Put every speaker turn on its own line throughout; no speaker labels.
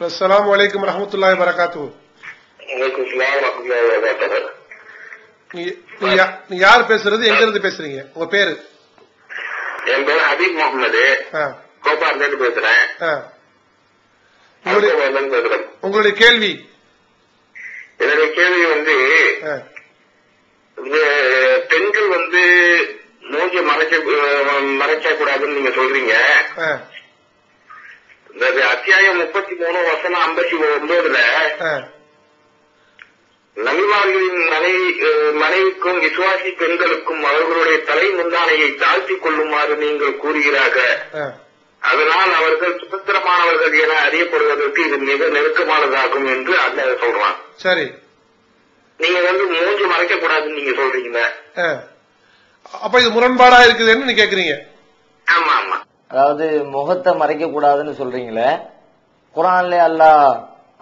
அஸ்ஸலாமு அலைக்கும் வரஹ்மத்துல்லாஹி வரகாத்து. நீங்க யார் பேசுறது? எங்க இருந்து பேசுறீங்க? உங்க பேரு?
என் பேர் ஹபீப் முகமது
ஆ,
கோபார்ல இருந்து பேசுறேன்.
உங்களுடைய கேள்வி?
என்னுடைய கேள்வி வந்து பெண்கள் வந்து மூஞ்சி மறைக்க மறைக்க கூடாதுன்னு நீங்க சொல்றீங்க. அத்தியாயம் முப்பத்தி மூணு வசனம் ஐம்பத்தி ஒன்பதுல நபிமார்களின் மனைவி மனைவிக்கும் விசுவாசி பெண்களுக்கும் அவர்களுடைய தலை முந்தானையை தாழ்த்திக் கொள்ளுமாறு நீங்கள் கூறுகிறார்கள்
ஆ.
அதனால் அவர்கள் சுதந்திரமானவர்கள் என அறியப்படுவதற்கு இது மிக நெருக்கமானதாகும் என்று அல்ல சொல்றான்.
சரி.
நீங்க வந்து மூஞ்சி மறைக்க கூடாதுன்னு நீங்க சொல்றீங்க.
அப்ப இது முரண்பாடா இருக்குதுன்னு நீங்க கேக்குறீங்க.
அதாவது முகத்தை மறைக்க கூடாதுன்னு சொல்றீங்களே குரான்ல அல்லாஹ்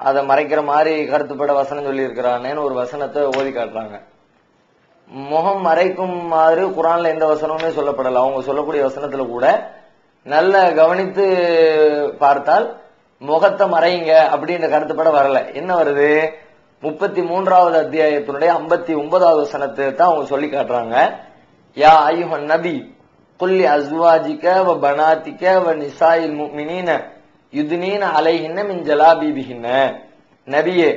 அதை மறைக்கிற மாதிரி கருத்துப்பட வசனம் சொல்லி இருக்கிறானேன்னு ஒரு வசனத்தை ஓதி காட்டுறாங்க. முகம் மறைக்குமாறு குரான்ல எந்த வசனமுமே சொல்லப்படல. அவங்க சொல்லக்கூடிய வசனத்துல கூட நல்ல கவனித்து பார்த்தால் முகத்தை மறையுங்க அப்படின்ற கருத்துப்பட வரல. என்ன வருது? முப்பத்தி மூன்றாவது அத்தியாயத்தினுடைய ஐம்பத்தி ஒன்பதாவது வசனத்தை தான் அவங்க சொல்லி காட்டுறாங்க. யா ஐயுஹன் நபி குல்லி அஸ்வாஜிக வ பனாத்திக வ நிசாயில் முக்மினின யுதுனீன அலைகின்ன மின் ஜலாபீபிஹின்ன. நபியே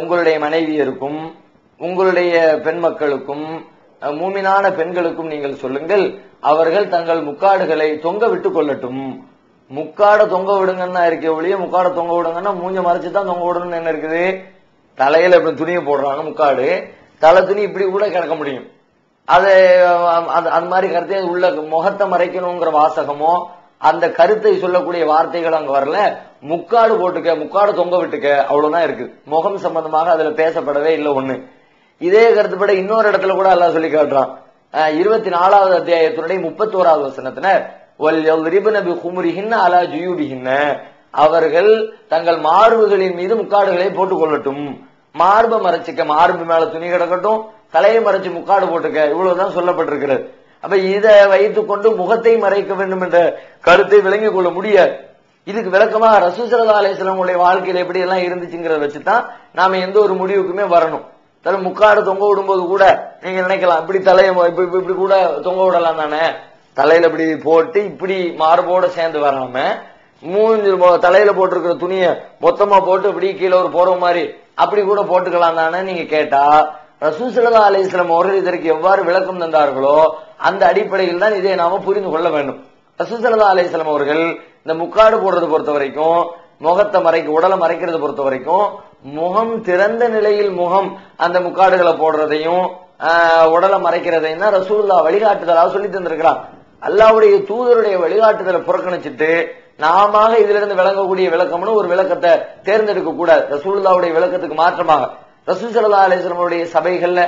உங்களுடைய மனைவியருக்கும் உங்களுடைய பெண் மக்களுக்கும் மூமினான பெண்களுக்கும் நீங்கள் சொல்லுங்கள் அவர்கள் தங்கள் முக்காடுகளை தொங்க விட்டு கொள்ளட்டும். முக்காட தொங்க விடுங்கன்னா இருக்க ஒழிய முக்காட தொங்க விடுங்கன்னா மூஞ்ச மறைச்சு தான் தொங்க விடணும்னு என்ன இருக்குது? தலையில இப்படி துணியை போடுறாங்க முக்காடு. தலை துணி இப்படி கூட கிடக்க முடியும். அது அது மாதிரி கருத்தையும் உள்ள முகத்தை மறைக்கணுங்கிற வாசகமோ அந்த கருத்தை சொல்லக்கூடிய வார்த்தைகள் அங்க வரல. முக்காடு போட்டுக்க முக்காடு தொங்க விட்டுக்க அவ்வளவுதான் இருக்கு. முகம் சம்பந்தமாக அதுல பேசப்படவே இல்லை ஒண்ணு. இதே கருத்துப்பட இன்னொரு இடத்துல கூட எல்லாம் சொல்லி காட்டுறான். இருபத்தி நாலாவது அத்தியாயத்தினுடைய முப்பத்தி ஓராவது வசனத்தின அவர்கள் தங்கள் மார்புகளின் மீது முக்காடுகளை போட்டுக் கொள்ளட்டும். மார்பை மறைச்சிக்க மார்பு மேல துணி கிடக்கட்டும். தலையை மறைச்சு முக்காடு போட்டுக்க இவ்வளவுதான் சொல்லப்பட்டிருக்கிறது. அப்ப இதை வைத்துக் கொண்டு முகத்தை மறைக்க வேண்டும் என்ற கருத்தை விளங்கிக் கொள்ள முடியாது. இதுக்கு விளக்கமா ரசூசரதா அலிஸ்லாமுடைய வாழ்க்கையில எப்படி எல்லாம் இருந்துச்சுங்கிறத வச்சுதான் நாம எந்த ஒரு முடிவுக்குமே வரணும். தலை முக்காடு தொங்க விடும்போது கூட நீங்க நினைக்கலாம் இப்படி தலையை இப்படி இப்படி கூட தொங்க விடலாம் தானே? தலையில இப்படி போட்டு இப்படி மார்போட சேர்ந்து வராம மூஞ்சி தலையில போட்டிருக்கிற துணியை மொத்தமா போட்டு இப்படி கீழே ஒரு போற மாதிரி அப்படி கூட போட்டுக்கலாம் தானே நீங்க கேட்டா? ரசூசலா அலிஸ்லாம் அவர்கள் இதற்கு எவ்வாறு விளக்கம் தந்தார்களோ அந்த அடிப்படையில் தான் இதை நாம புரிந்து கொள்ள வேண்டும். ரசூசலா அலிஸ்லாம் அவர்கள் இந்த முக்காடு போடுறது பொறுத்த வரைக்கும் முகத்தை மறைக்க உடலை மறைக்கிறது பொறுத்த வரைக்கும் முகம் திறந்த நிலையில் முகம் அந்த முக்காடுகளை போடுறதையும் ஆஹ், உடலை மறைக்கிறதையும் தான் ரசூல்லா வழிகாட்டுதலாக சொல்லி தந்திருக்கிறான் அல்லாவுடைய தூதருடைய வழிகாட்டுதலை புறக்கணிச்சிட்டு நாம இதுல இருந்து விளங்கக்கூடிய விளக்கம்னு ஒரு விளக்கத்தை தேர்ந்தெடுக்க கூடாது. ரசூல்லாவுடைய விளக்கத்துக்கு மாற்றமாக. ரசூல் சல்லா அலிஸ்லமுடைய சபைகள்ல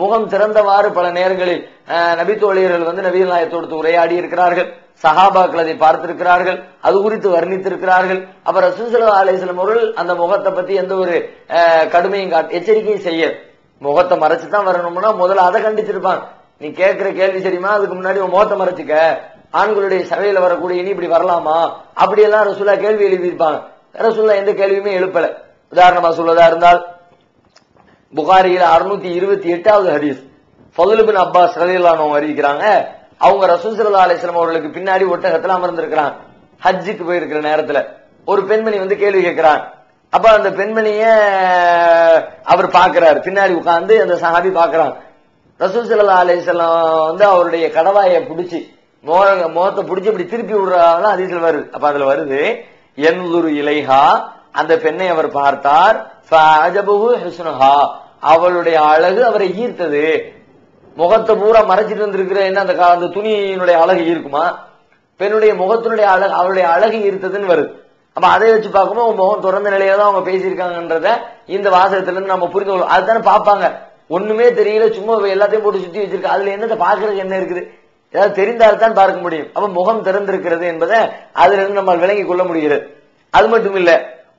முகம் திறந்தவாறு பல நேரங்களில் நபி நபித்தோழியர்கள் வந்து நபீன் நாயத்தோடு உரையாடி இருக்கிறார்கள். சஹாபாக்கள் அதை பார்த்திருக்கிறார்கள். அது குறித்து வர்ணித்திருக்கிறார்கள். அப்ப ரசூசல்லா அலிஸ்லம் அவர்கள் அந்த முகத்தை பத்தி எந்த ஒரு கடுமையும் எச்சரிக்கையும் செய்ய முகத்தை மறைச்சு தான் வரணும்னா முதல்ல அதை கண்டிச்சிருப்பாங்க. நீ கேட்கிற கேள்வி சரிமா அதுக்கு முன்னாடி உன் முகத்தை மறைச்சுக்க. ஆண்களுடைய சபையில வரக்கூடிய இனி இப்படி வரலாமா? அப்படியெல்லாம் ரசூல்லா கேள்வி எழுப்பியிருப்பாங்க. ரசூல்லா எந்த கேள்வியுமே எழுப்பல. உதாரணமா சொல்வதா இருந்தால் புகாரியில அறுநூத்தி இருபத்தி எட்டாவது ஹதீஸ். ஃபதுலுபின் அப்பாஸ் ரலியல்லாஹு அறிவிக்கிறாங்க அவங்க ரசூசரதா ஸல்லல்லாஹு அவர்களுக்கு பின்னாடி ஒட்டகத்துல அமர்ந்திருக்கிறாங்க ஹஜ்ஜுக்கு போயிருக்கிற நேரத்துல. ஒரு பெண்மணி வந்து கேள்வி கேட்கிறான். அப்ப அந்த பெண்மணிய அவர் பாக்குறாரு பின்னாடி உட்கார்ந்து அந்த சஹாபி பாக்குறான் ரசூல் சல்லா அலிஸ்லாம் வந்து அவருடைய கடவாயை பிடிச்சி மோக முகத்தை பிடிச்சி இப்படி திருப்பி விடுறாங்க அதிசல் வருது. அப்ப அதுல வருது என் இலைஹா அந்த பெண்ணை அவர் பார்த்தார். அவளுடைய அழகு அவரை ஈர்த்தது. முகத்தை பூரா மறைச்சிட்டு வந்திருக்கிற என்ன அந்த அந்த துணியினுடைய அழகு ஈர்க்குமா? பெண்ணுடைய முகத்தினுடைய அழகு அவளுடைய அழகு ஈர்த்ததுன்னு வருது. அப்ப அதை வச்சு பார்க்கும்போது முகம் திறந்த நிலையில தான் அவங்க பேசியிருக்காங்கன்றத இந்த வாசகத்துல இருந்து நம்ம புரிந்து கொள்ளும் அதுதானே பார்ப்பாங்க. ஒண்ணுமே தெரியல சும்மா எல்லாத்தையும் போட்டு சுத்தி வச்சிருக்கு. அதுல என்னத்தை பாக்குறதுக்கு என்ன இருக்குது? ஏதாவது தெரிந்தால் தான் பார்க்க முடியும். அப்ப முகம் திறந்திருக்கிறது என்பதை அதுல இருந்து நம்ம விளங்கி கொள்ள முடிகிறது. அது மட்டும் இல்லை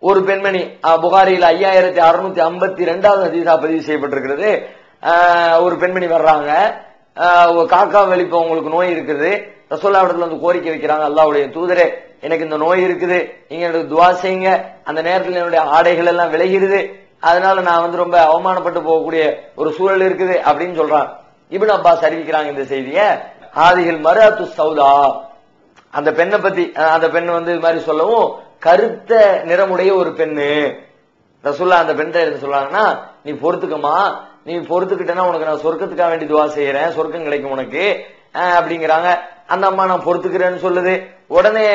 ஒரு பெண்மணி புகாரியில் ஐயாயிரத்தி அறுநூத்தி ஐம்பத்தி ரெண்டாவது ஹதீஸா பதிவு செய்யப்பட்டிருக்கிறது. ஒரு பெண்மணி வர்றாங்க. காக்கா வெளிப்ப உங்களுக்கு நோய் இருக்குது. ரசோல்லா இடத்துல வந்து கோரிக்கை வைக்கிறாங்க அல்லாவுடைய தூதரே எனக்கு இந்த நோய் இருக்குது. நீங்க எனக்கு துவா செய்யுங்க. அந்த நேரத்தில் என்னுடைய ஆடைகள் எல்லாம் விளைகிறது அதனால நான் வந்து ரொம்ப அவமானப்பட்டு போகக்கூடிய ஒரு சூழல் இருக்குது அப்படின்னு சொல்றான். இபின் அப்பாஸ் அறிவிக்கிறாங்க இந்த செய்திய. ஆதிகள் மருத்து சௌதா. அந்த பெண்ணை பத்தி அந்த பெண் வந்து இது மாதிரி சொல்லவும் கருத்த நிறமுடைய ஒரு பெண்ணு. ரசுல்லா அந்த பெண்ணை என்ன சொல்றாங்கன்னா நீ பொறுத்துக்கமா நீ பொறுத்துக்கிட்டேன்னா உனக்கு நான் சொர்க்கத்துக்காக வேண்டி துவா செய்யறேன். சொர்க்கம் கிடைக்கும் உனக்கு. அப்படிங்கிறாங்க. அந்த அம்மா நான் பொறுத்துக்கிறேன்னு சொல்லுது. உடனே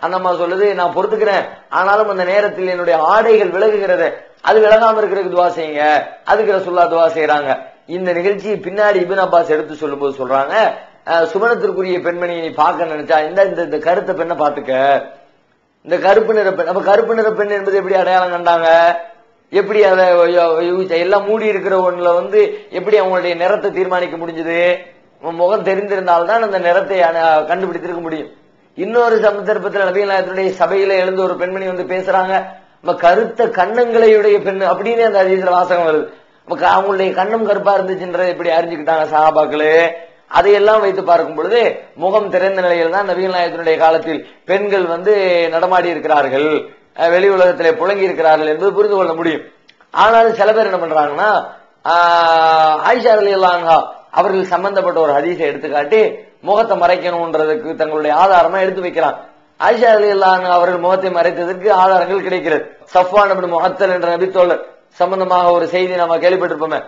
அந்த அம்மா சொல்லுது நான் பொறுத்துக்கிறேன். ஆனாலும் அந்த நேரத்தில் என்னுடைய ஆடைகள் விலகுகிறது. அது விலகாம இருக்கிறதுக்கு துவா செய்யுங்க. அதுக்கு ரசுல்லா துவா செய்யறாங்க இந்த நிகழ்ச்சி பின்னாடி இபின் அப்பாஸ் எடுத்து சொல்லும்போது சொல்றாங்க சுமணத்திற்குரிய பெண்மணியை நீ பார்க்க நினைச்சா இந்த இந்த- இந்த பெண்ணை பாத்துக்க இந்த கருப்பு நிற பெண் அப்ப கருப்பு நிற பெண் என்பது எப்படி அடையாளம் கண்டாங்க? எப்படி அதை எல்லாம் மூடி இருக்கிற ஒண்ணுல வந்து எப்படி அவங்களுடைய நிறத்தை தீர்மானிக்க முடிஞ்சது? முகம் தெரிந்திருந்தால்தான் அந்த நிறத்தை கண்டுபிடித்திருக்க முடியும். இன்னொரு சந்தர்ப்பத்தில் நபிகள் சபையில எழுந்த ஒரு பெண்மணி வந்து பேசுறாங்க நம்ம கருத்த கண்ணங்களையுடைய பெண் அப்படின்னு அந்த அதிசல வாசகம் வருது. அவங்களுடைய கண்ணம் கருப்பா இருந்துச்சுன்றதை எப்படி அறிஞ்சுக்கிட்டாங்க சஹாபாக்களே? அதையெல்லாம் வைத்து பார்க்கும் பொழுது முகம் திறந்த நிலையில் தான் நவீன நாயகத்தினுடைய காலத்தில் பெண்கள் வந்து நடமாடி இருக்கிறார்கள் வெளி உலகத்திலே புழங்கி இருக்கிறார்கள் என்பது புரிந்து கொள்ள முடியும். ஆனாலும் சில பேர் என்ன பண்றாங்கன்னா ஆயிஷா அலி அவர்கள் சம்பந்தப்பட்ட ஒரு ஹதீஸை எடுத்துக்காட்டி முகத்தை மறைக்கணும்ன்றதுக்கு தங்களுடைய ஆதாரமா எடுத்து வைக்கிறான். ஆயிஷா அலி அவர்கள் முகத்தை மறைத்ததற்கு ஆதாரங்கள் கிடைக்கிறது. சஃப்வான் அப்படி முகத்தல் என்ற நபித்தோழர் சம்பந்தமாக ஒரு செய்தி நம்ம கேள்விப்பட்டிருப்போமே.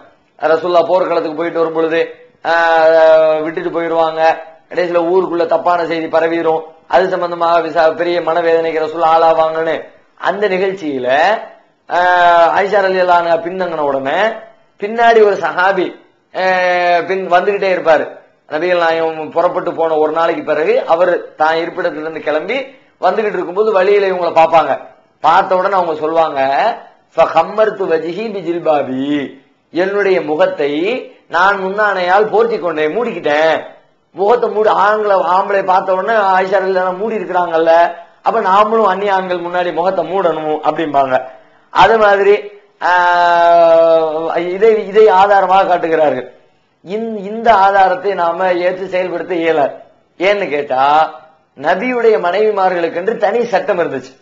ரசுல்லா போர்க்களத்துக்கு போயிட்டு வரும் பொழுது விட்டுட்டு போயிடுவாங்க கடைசியில ஊருக்குள்ள தப்பான செய்தி பரவிடும் அது சம்பந்தமாக விசா பெரிய மனவேதனைக்கு ரசூல் ஆளாவாங்கன்னு அந்த நிகழ்ச்சியில ஆஹ், அலி அல்லாங்க பின்தங்கின உடனே பின்னாடி ஒரு சஹாபி பின் வந்துகிட்டே இருப்பாரு. நபிகள் நாயகம் புறப்பட்டு போன ஒரு நாளைக்கு பிறகு அவர் தான் இருப்பிடத்திலிருந்து கிளம்பி வந்துகிட்டு இருக்கும்போது வழியில இவங்களை பார்ப்பாங்க. பார்த்த உடனே அவங்க சொல்லுவாங்க என்னுடைய முகத்தை நான் முன்னானையால் போர்த்தி கொண்டேன் மூடிக்கிட்டேன். முகத்தை மூடி ஆண்களை ஆம்பளை பார்த்த உடனே ஆயிஷா மூடி இருக்கிறாங்கல்ல. அப்ப நாமளும் அந்நிய ஆண்கள் முன்னாடி முகத்தை மூடணும் அப்படிம்பாங்க. அது மாதிரி இதை இதை ஆதாரமாக காட்டுகிறார்கள். இந்த- இந்த ஆதாரத்தை நாம ஏற்று செயல்படுத்த இயலாது ஏன்னு கேட்டா நபியுடைய மனைவிமார்களுக்கு என்று தனி சட்டம் இருந்துச்சு.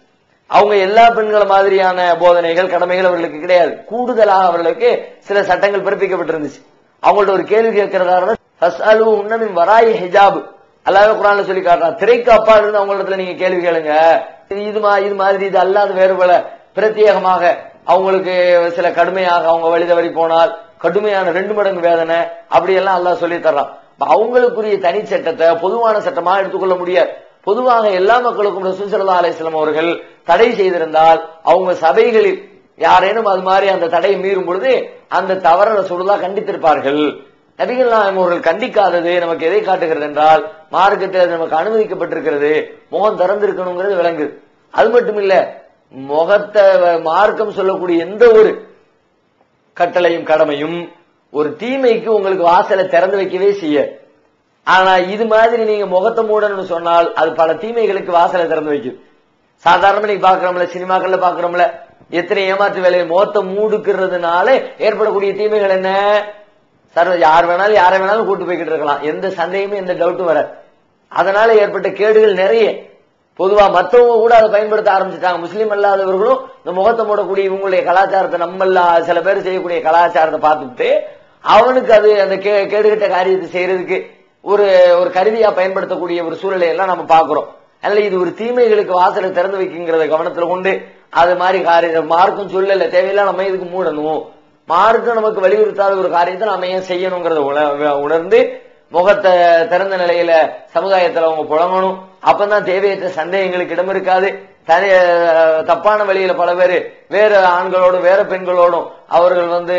அவங்க எல்லா பெண்கள் மாதிரியான போதனைகள் கடமைகள் அவர்களுக்கு கிடையாது. கூடுதலாக அவர்களுக்கு சில சட்டங்கள் பிறப்பிக்கப்பட்டிருந்துச்சு. அவங்கள்ட்ட ஒரு கேள்வி கேட்கிறதா ஃபஸ்அலு உன்னமின் வராய் ஹிஜாப். அல்லாத குரான்ல சொல்லி காட்டுறான். திரைக்கு அப்பா இருந்து அவங்களிடத்துல நீங்க கேள்வி கேளுங்க. இது- இது மாதிரி இது அல்லாத வேறு பல பிரத்யேகமாக அவங்களுக்கு சில கடுமையாக அவங்க வழி தவறி போனால் கடுமையான ரெண்டு மடங்கு வேதனை அப்படி எல்லாம் அல்லாஹ் சொல்லி தர்றான். அவங்களுக்குரிய தனி சட்டத்தை பொதுவான சட்டமா எடுத்துக்கொள்ள முடியாது. பொதுவாக எல்லா மக்களுக்கும் ரசூல் ஸல்லல்லாஹு அவர்கள் தடை செய்திருந்தால் அவங்க சபைகளில் யாரேனும் அது மாதிரி அந்த தடையை மீறும் பொழுது அந்த தவற ரசூலுல்லா கண்டித்திருப்பார்கள். நபிகள் நாயகம் அவர்கள் கண்டிக்காதது நமக்கு எதை காட்டுகிறது என்றால் மார்க்கத்தில் அது நமக்கு அனுமதிக்கப்பட்டிருக்கிறது முகம் திறந்திருக்கணுங்கிறது விளங்குது அது மட்டும் இல்ல முகத்தை மார்க்கம் சொல்லக்கூடிய எந்த ஒரு கட்டளையும் கடமையும் ஒரு தீமைக்கு உங்களுக்கு வாசலை திறந்து வைக்கவே செய்ய. ஆனா இது மாதிரி நீங்க முகத்தை மூடணும்னு சொன்னால் அது பல தீமைகளுக்கு வாசலை திறந்து வைக்குது. சாதாரணமா நீங்க பாக்குறோம்ல சினிமாக்கள்ல பாக்குறோம்ல எத்தனை ஏமாற்று வேலையை முகத்தை மூடுக்கிறதுனால ஏற்படக்கூடிய தீமைகள் என்ன? சர்வ யார் வேணாலும் யாரை வேணாலும் கூட்டு போய்கிட்டு இருக்கலாம். எந்த சந்தேகமும் எந்த டவுட்டும் வர அதனால ஏற்பட்ட கேடுகள் நிறைய. பொதுவா மத்தவங்க கூட அதை பயன்படுத்த ஆரம்பிச்சுட்டாங்க. முஸ்லீம் அல்லாதவர்களும் இந்த முகத்தை மூடக்கூடிய இவங்களுடைய கலாச்சாரத்தை நம்ம சில பேர் செய்யக்கூடிய கலாச்சாரத்தை பார்த்துட்டு அவனுக்கு அது அந்த கே- கேடுகட்ட காரியத்தை செய்யறதுக்கு ஒரு ஒரு கருவியா பயன்படுத்தக்கூடிய ஒரு சூழலை எல்லாம் நம்ம பாக்குறோம் அதனால இது ஒரு தீமைகளுக்கு வாசலை திறந்து வைக்குங்கிறத கவனத்துல கொண்டு அது மாதிரி காரியம் மார்க்கும் சொல்லல. தேவையில்லை நம்ம இதுக்கு மூடணும்? மார்க்கம் நமக்கு வலியுறுத்தாத ஒரு காரியத்தை நாம ஏன் செய்யணுங்கிறத உண- உணர்ந்து முகத்தை திறந்த நிலையில சமுதாயத்துல அவங்க புழங்கணும். அப்பதான் தேவையற்ற சந்தேகங்களுக்கு இடம் இருக்காது. தனி தப்பான வழியில பல பேர் வேற ஆண்களோடும் வேற பெண்களோடும் அவர்கள் வந்து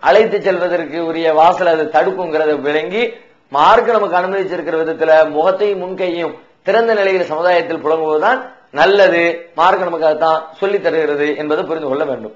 அழைத்து செல்வதற்கு உரிய வாசல் அது தடுக்குங்கிறத விளங்கி மார்க்கு நமக்கு அனுமதிச்சிருக்கிற விதத்துல முகத்தையும் முன்கையும் திறந்த நிலையில சமுதாயத்தில் புழங்குவதுதான் நல்லது மார்க்க நமக்கு அதைத்தான் சொல்லித் தருகிறது என்பதை புரிந்து கொள்ள வேண்டும்.